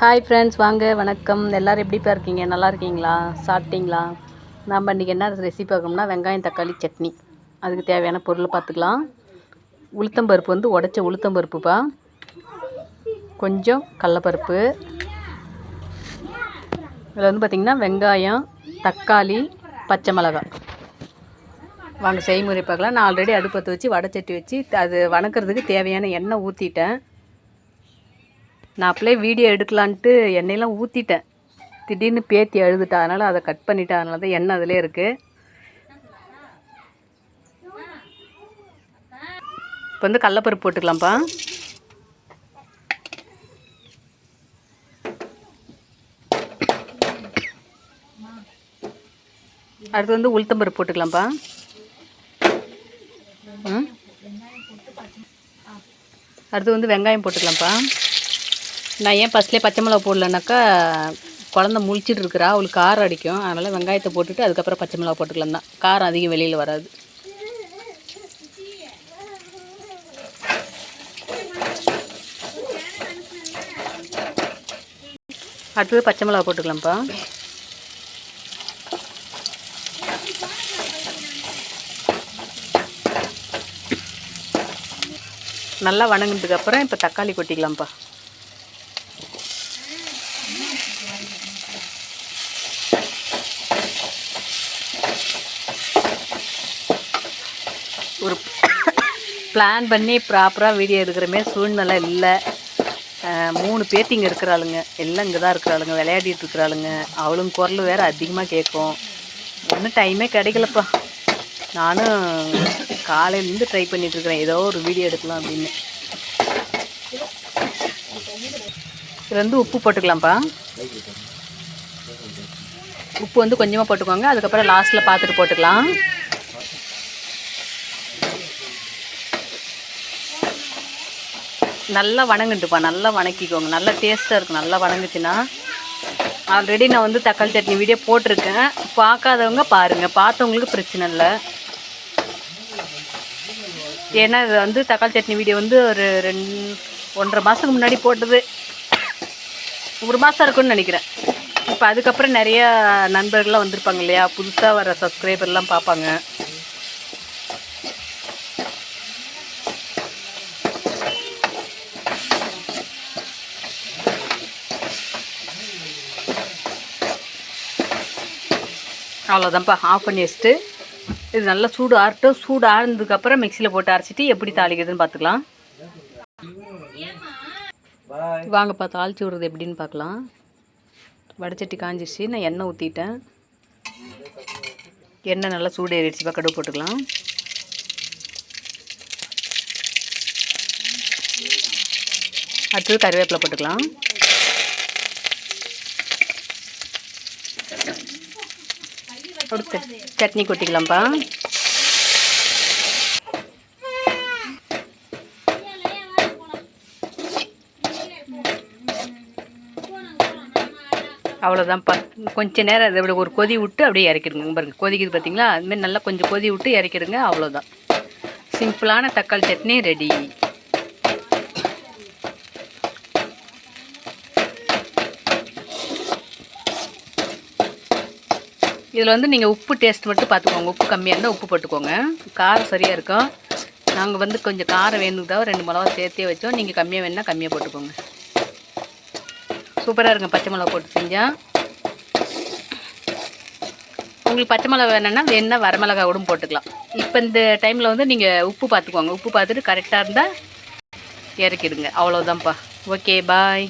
Hi friends வாங்க வணக்கம். எல்லோரும் எப்படிப்பா இருக்கீங்க? நல்லா இருக்கீங்களா? சாப்பிட்டீங்களா? நம்ம இன்றைக்கி என்ன ரெசிபி பார்க்கணும்னா வெங்காயம் தக்காளி சட்னி. அதுக்கு தேவையான பொருளை பார்த்துக்கலாம். உளுத்தம்பருப்பு வந்து உடச்ச உளுத்தம்பருப்புப்பா கொஞ்சம் கடலப்பருப்பு. இதில் வந்து பார்த்திங்கன்னா வெங்காயம் தக்காளி பச்சை மிளகாய். வாங்க செய்முறை பார்க்கலாம். நான் ஆல்ரெடி அடுப்பத்தை வச்சு வடை சட்டி வச்சு அது வணக்கிறதுக்கு தேவையான எண்ணெய் ஊற்றிட்டேன் நான் அப்படியே வீடியோ எடுக்கலான்ட்டு எண்ணெயெல்லாம் ஊற்றிட்டேன் திடீர்னு பேத்தி அழுதுட்டா அதனால் அதை கட் பண்ணிட்டேன். அதனால தான் எண்ணெய் அதிலே இருக்குது இப்போ வந்து கடலப்பருப்பு போட்டுக்கலாம்ப்பா. அடுத்து வந்து உளுத்தம்பருப்பு போட்டுக்கலாம்ப்பா. ம்? அடுத்து வந்து வெங்காயம் போட்டுக்கலாம்ப்பா. நான் ஏன் ஃபஸ்ட்லேயே பச்சை மிளகா போடலனாக்கா குழந்த முழிச்சிட்டு இருக்கிறா அவளுக்கு காரம் அடிக்கும். அதனால் வெங்காயத்தை போட்டுட்டு அதுக்கப்புறம் பச்சை மிளகா போட்டுக்கலாம் தான். காரம் அதிகம் வெளியில் வராது. அடுத்தது பச்சை மிளகா போட்டுக்கலாம்ப்பா. நல்லா வணங்கினதுக்கப்புறம் இப்போ தக்காளி கொட்டிக்கலாம்ப்பா. ஒரு பிளான் பண்ணி ப்ராப்பராக வீடியோ எடுக்கிற மாரி சூழ்நிலை இல்லை. மூணு பேர்த்தி இங்கே இருக்கிறாளுங்க. எல்லாம் இங்கே தான் இருக்கிறாளுங்க. விளையாடிட்டு இருக்கிறாளுங்க. அவளுங்க குரல் வேறு அதிகமாக கேட்கும் ஒன்றும் டைமே கிடைக்கலப்பா. நானும் காலையிலேருந்து ட்ரை பண்ணிகிட்ருக்குறேன் ஏதோ ஒரு வீடியோ எடுக்கலாம் அப்படின்னு. இது வந்து உப்பு போட்டுக்கலாம்ப்பா. உப்பு வந்து கொஞ்சமாக போட்டுக்கோங்க. அதுக்கப்புறம் லாஸ்ட்டில் பார்த்துட்டு போட்டுக்கலாம். நல்லா வணங்குட்டுப்பா நல்லா வணக்கிக்கோங்க. நல்லா டேஸ்ட்டாக இருக்கும் நல்லா வணங்குச்சுன்னா. ஆல்ரெடி நான் வந்து தக்காளி சட்னி வீடியோ போட்டிருக்கேன். பார்க்காதவங்க பாருங்கள் பார்த்தவங்களுக்கு பிரச்சனை இல்லை. ஏன்னா இது வந்து தக்காளி சட்னி வீடியோ வந்து ஒரு ரெண்டு ஒன்றரை மாதத்துக்கு முன்னாடி போட்டது. ஒரு மாதம் இருக்குன்னு நினைக்கிறேன். இப்போ அதுக்கப்புறம் நிறையா நண்பர்கள்லாம் வந்திருப்பாங்க இல்லையா? புதுசாக வர சப்ஸ்கிரைபர்லாம் பார்ப்பாங்க. அவ்வளோதான்ப்பா ஆஃப் பண்ணி வச்சுட்டு இது நல்லா சூடு ஆறட்டும். சூடு ஆறுனதுக்கப்புறம் மிக்சியில் போட்டு அரைச்சிட்டு எப்படி தாளிக்கிறதுன்னு பார்த்துக்கலாம். வாங்கப்பா தாளிச்சு விடுறது எப்படின்னு பார்க்கலாம். வடைச்சட்டி காஞ்சிச்சு நான் எண்ணெய் ஊற்றிட்டேன் எண்ணெய் நல்லா சூடு ஏறிடுச்சுப்பா கடுகு போட்டுக்கலாம். அடுத்தது கருவேப்பிலை போட்டுக்கலாம். கொடுத்து சட்னி கொட்டிக்கலாம்ப்பா. அவ்வளோதான்ப்பா கொஞ்சம் நேரம் அதை ஒரு கொதி விட்டு அப்படியே இறக்கிடுங்க. பாருங்க கொதிக்குது பார்த்தீங்களா அதுமாரி நல்லா கொஞ்சம் கொதி விட்டு இறக்கிடுங்க. அவ்வளோதான் சிம்பிளான தக்காளி சட்னி ரெடி. இதில் வந்து நீங்கள் உப்பு டேஸ்ட் மட்டும் பார்த்துக்கோங்க உப்பு கம்மியாக இருந்தால் உப்பு போட்டுக்கோங்க. காரம் சரியாக இருக்கும் நாங்கள் வந்து கொஞ்சம் காரம் வேணுக்கு ரெண்டு மிளகா சேர்த்தே வச்சோம். நீங்கள் கம்மியாக வேணுன்னா கம்மியாக போட்டுக்கோங்க. சூப்பராக இருக்கும் பச்சை மிளகா போட்டு செஞ்சால் உங்களுக்கு பச்சை மிளகா வேணும்னா வேணுன்னா வரமிளகா கூட போட்டுக்கலாம். இப்போ இந்த டைமில் வந்து நீங்கள் உப்பு பார்த்துக்கோங்க உப்பு பார்த்துட்டு கரெக்டாக இருந்தால் இறக்கிடுங்க. அவ்வளோதான்ப்பா ஓகே பாய்